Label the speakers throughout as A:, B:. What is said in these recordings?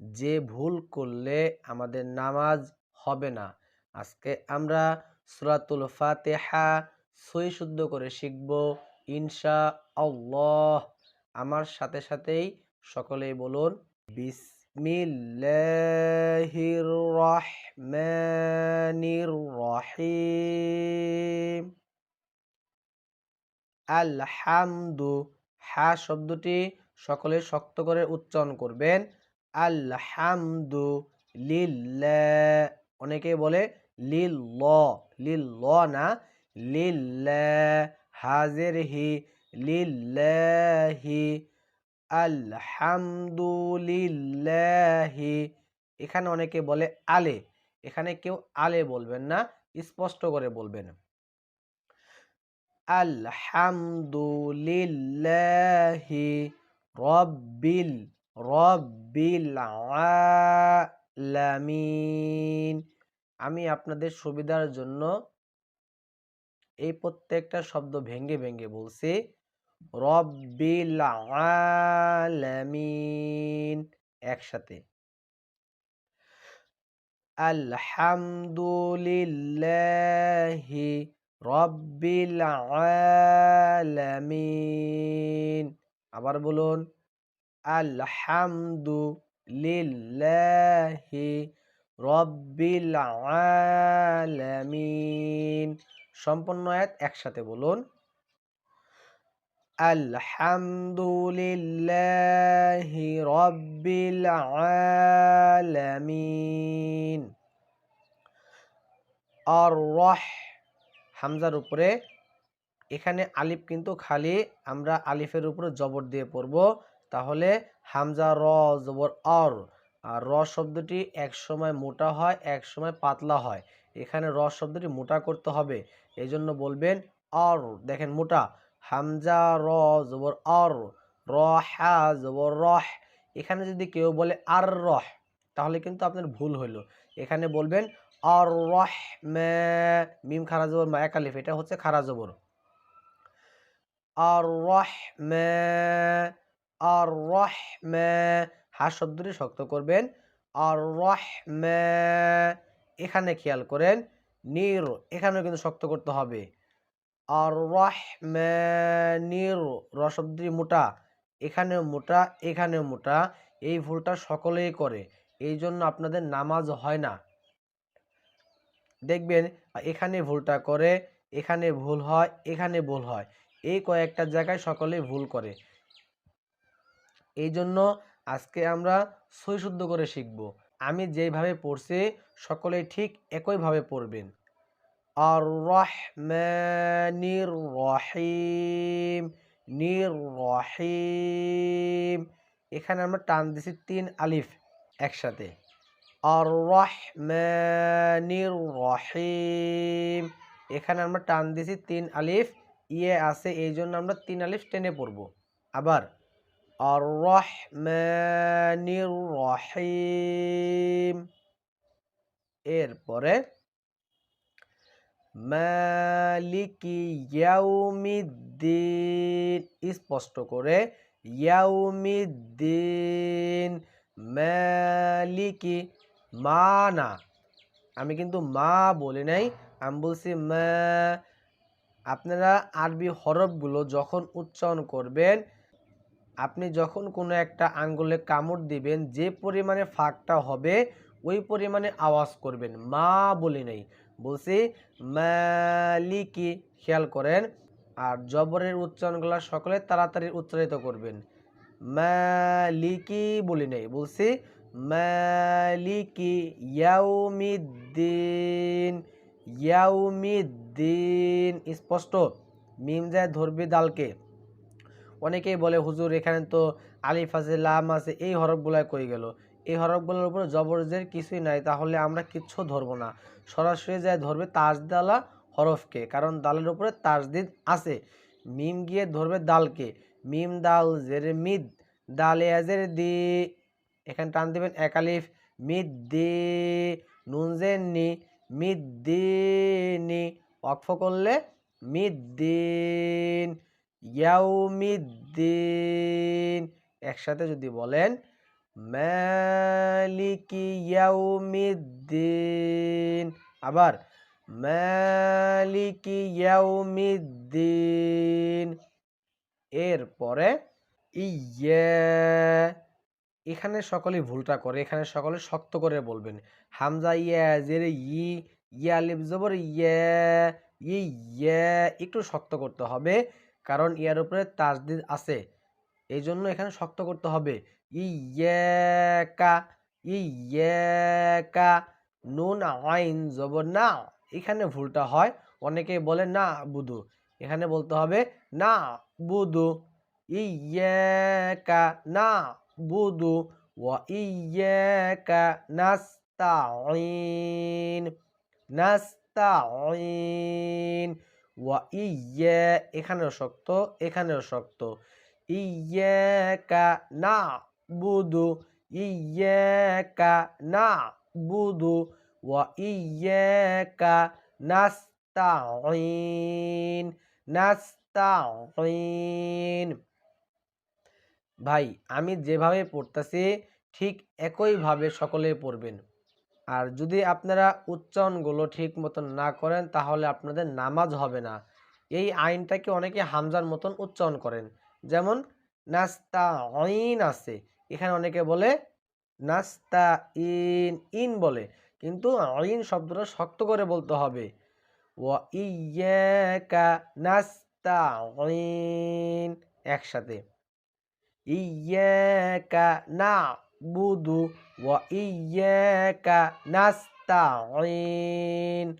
A: যে ভুল করলে আমাদের নামাজ হবে না। আজকে আমরা সুরাতুল ফাতেহা সই শুদ্ধ করে শিখব ইনশা আল্লাহ আমার সাথে সাথেই সকলেই বলুন বিসমিল্লাহির রহমানির রহিম আলহামদু হা শব্দটি সকলে শক্ত করে উচ্চারণ করবেন। আলহামদু লিল্লাহ অনেকে বলে লিল লিল না, লিল্লাহ, হাজের হি, লিল্লাহি, আলহামদুলিল্লাহি। এখানে অনেকে বলে আলে, এখানে কেউ আলে বলবেন না, স্পষ্ট করে বলবেন। আলহামদুলিল্লাহি রব্বিল রব্বিল আমি আপনাদের সুবিধার জন্য এই প্রত্যেকটা শব্দ ভেঙ্গে ভেঙ্গে বলছি। রব্বিল একসাথে। আলহামদুলিল্লাহি রব্বিল আলামিন। আবার বলুন। আলহামদু লিল্লাহি রব্বিল আলামিন। সম্পূর্ণ এক একসাথে বলুন। আলহামদুলিল্লাহি রব্বিল আলামিন। আর রহ হামজার উপরে। এখানে আলিফ কিন্তু খালি, আমরা আলিফের উপরে জবর দিয়ে পড়ব। তাহলে হামজা, র, জবর, অর। আর র শব্দটি এক সময় মোটা হয় এক সময় পাতলা হয়। এখানে র শব্দটি মোটা করতে হবে। এই জন্য বলবেন অর। দেখেন মোটা। হামজা, র, জবর, অর। র, হা, জবর, রহ। এখানে যদি কেউ বলে আর রহ, তাহলে কিন্তু আপনার ভুল হইল। এখানে বলবেন আর রহ মিম, খারা, জবর, মা একালিফ এটা হচ্ছে খারা, জবর। আর রহ আর রহ হা শব্দটি শক্ত করবেন। আর রহ এখানে খেয়াল করেন, নির, এখানেও কিন্তু শক্ত করতে হবে। আর রহমানির র শব্দটি মোটা, এখানেও মোটা এখানেও মোটা, এই ভুলটা সকলেই করে এই জন্য আপনাদের নামাজ হয় না। দেখবেন, এখানে ভুলটা করে, এখানে ভুল হয়, এখানে ভুল হয়, এই কয়েকটা জায়গায় সকলেই ভুল করে। এই জন্য আজকে আমরা সই শুদ্ধ করে শিখব। আমি যেইভাবে পড়ছি সকলে ঠিক একইভাবে পড়বেন। আর রহমানির রহিম নির রহিম এখানে আমরা টান দিছি তিন আলিফ একসাথে। আর রহমানির রহিম এখানে আমরা টান দিছি তিন আলিফ ইয়ে আছে এই জন্য আমরা তিন আলিফ টেনে পড়ব। আবার রহমানির রহিম এরপরে, মালিকি ইয়াউমিদ্দিন, স্পষ্ট করে ইয়াউমিদ্দিন, মালিকি, মা না। আমি কিন্তু মা বলি নাই, আমি বলছি মা। আপনারা আরবি হরফগুলো যখন উচ্চারণ করবেন আপনি যখন কোনো একটা আঙ্গুলে কামড় দিবেন, যে পরিমাণে ফাঁকটা হবে, ওই পরিমাণে আওয়াজ করবেন। মা বলি নেই। বলছি, মালিকি, খেয়াল করেন। আর জবরের উচ্চারণগুলো সকলে তাড়াতাড়ি উচ্চারিত করবেন। মালিকি বলি নেই। বলছি, মালিকি ইয়াউমিদ্দিন ইয়াউমিদ্দিন। স্পষ্ট। মিম যায় ধরবে দালকে। অনেকেই বলে, হুজুর, এখানে তো আলিফ আছে, লাম আছে, এই হরফগুলাই কই গেল? এই হরফগুলোর উপরে জবরজের কিছুই নাই, তাহলে আমরা কিচ্ছু ধরবো না। সরাসরি যায় ধরবে তাজদালা হরফকে, কারণ দালের উপরে তাজদিদ আছে। মিম গিয়ে ধরবে দালকে। মিম দাল, জের মিদ, দালে আজের দি। এখানে টান দেবেন একালিফ মিদ দি, নুন জের নি, মিদ দি নি। অক্ফ করলে মিদ্দিন ইয়াউমিদ্দিন একসাথে যদি বলেন, মালিকি ইয়াউমিদ্দিন আবার, মালিকি ইয়াউমিদ্দিন এরপরে, ইয়া। এখানে সকলেই ভুলটা করে, এখানে সকলে শক্ত করে বলবেন। হামজা, ইয়া, জের, ই, ইয়া লিপ জবর, ইয়া ইয়া। একটু শক্ত করতে হবে। কারণ ইয়ার উপরে তাজদিদ আছে। এই জন্য এখানে শক্ত করতে হবে। ইয়াকা ইয়াকা, নুন, আইন, জবর, না। এখানে ভুলটা হয়। অনেকে বলে না বুধু এখানে বলতে হবে না বুধু ইয়াকা, না বুধু ওয়া ইয়াকা নাস্তাইন নাস্তাইন ওয়া ইয়া, এখানেও শক্ত এখানেও শক্ত। ইয়াকা না বুধু ইয়াকা না বুধু ওয়া ইয়াকা নাস্তাইন নাস্তাইন ভাই, আমি যেভাবে পড়তেছি, ঠিক একইভাবে সকলে পড়বেন। আর যদি আপনারা উচ্চারণগুলো ঠিক মতন না করেন, তাহলে আপনাদের নামাজ হবে না। এই আইনটাকে অনেকে হামজার মতন উচ্চারণ করেন। যেমন নাস্তা অইন আছে। এখানে অনেকে বলে নাস্তা ইন ইন বলে। কিন্তু অইন শব্দটা শক্ত করে বলতে হবে। ইয়াকা নাস্তা অইন একসাথে। ইয়াকা না বুদু ওয়া ইয়াকা নাস্তাইন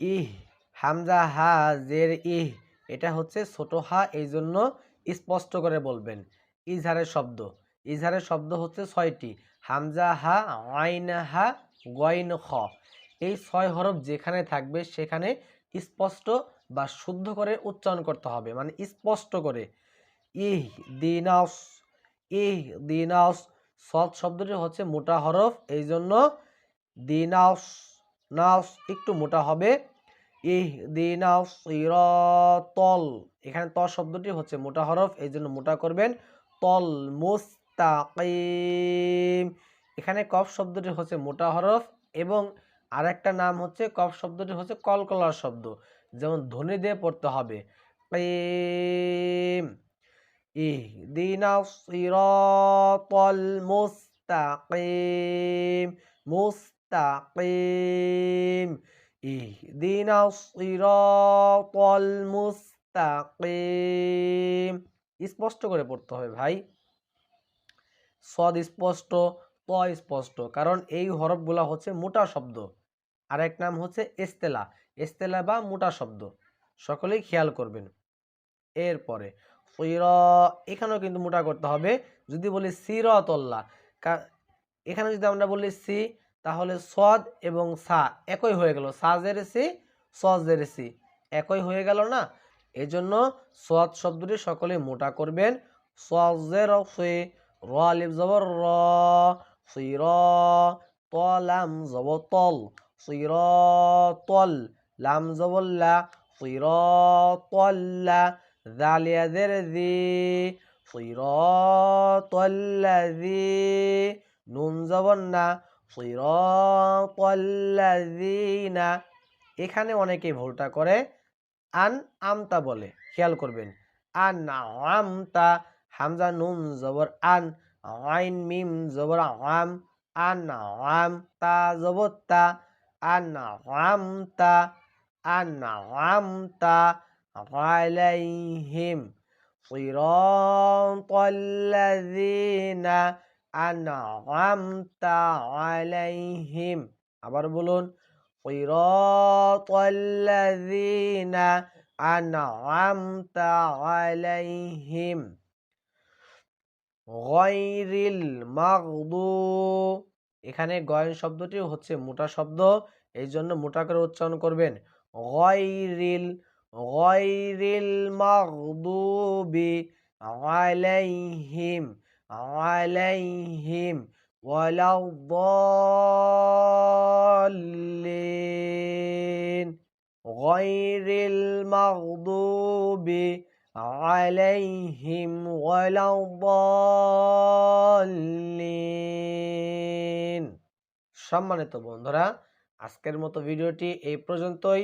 A: ইহ, হামজা হা জের ইহ। এটা হচ্ছে ছোট হা এই জন্য স্পষ্ট করে বলবেন। ইজহারের শব্দ। ইজহারের শব্দ হচ্ছে ছয়টি। হামজা হা, আইন হা, গয়ন খ। এই ছয় হরফ যেখানে থাকবে সেখানে স্পষ্ট বা শুদ্ধ করে উচ্চারণ করতে হবে। মানে স্পষ্ট করে। ইহ, দিনাস ইহ দিনাস সৎ শব্দটি হচ্ছে মোটা হরফ। এই জন্য দিনাস নাউস একটু মোটা হবে। ইহ দিনাস তল। এখানে ত শব্দটি হচ্ছে মোটা হরফ এই জন্য মোটা করবেন। তল মুস্তাকিম। এখানে কফ শব্দটি হচ্ছে মোটা হরফ এবং আরেকটা নাম হচ্ছে, কফ শব্দটি হচ্ছে কলকলার শব্দ। যেমন ধ্বনি দিয়ে পড়তে হবে। কিম। اهدنا الصراط المستقيم مستقيم اهدنا الصراط المستقيم স্পষ্ট করে পড়তে হবে ভাই সদ স্পষ্ট ত স্পষ্ট কারণ এই হরফগুলা হচ্ছে মোটা শব্দ আরেক নাম হচ্ছে এস্তেলা এস্তেলা বা মোটা শব্দ সকলেই খেয়াল করবেন এরপরে সির, এখানেও কিন্তু মোটা করতে হবে। যদি বলি সিরতল্লা এখানে যদি আমরা বলি সি, তাহলে সদ এবং সা একই হয়ে গেল। সাজের সি সজের সি, একই হয়ে গেল না? এজন্য সদ শব্দটি সকলে মোটা করবেন। সজের সে, র জবর র সির তলাম জব তল সির তল, লাম জবল্লা সির তল্লা জালিয়াদের জি সিরাতাল্লাযী নুন জবর না সিরাতাল্লাযীনা এখানে অনেকে ভুলটা করে। আন আমতা বলে, খেয়াল করবেন। আন আমতা হামজা, নুন, জবর, আন, আইন, মিম, জবর, আম আন আম তা জবর তা আন আমতা আন আমতা عليهم صراط الذين أنعمت عليهم আবার বলুন صراط الذين أنعمت عليهم গয়রিল মাগদু এখানে গয়ন শব্দটি হচ্ছে মোটা শব্দ এই জন্য মোটা করে উচ্চারণ করবেন গয়রিল غير المغضوب عليهم عليهم ولا الضالين غير المغضوب عليهم ولا الضالين সম্মানিত বন্ধুরা আজকের মতো ভিডিওটি এই পর্যন্তই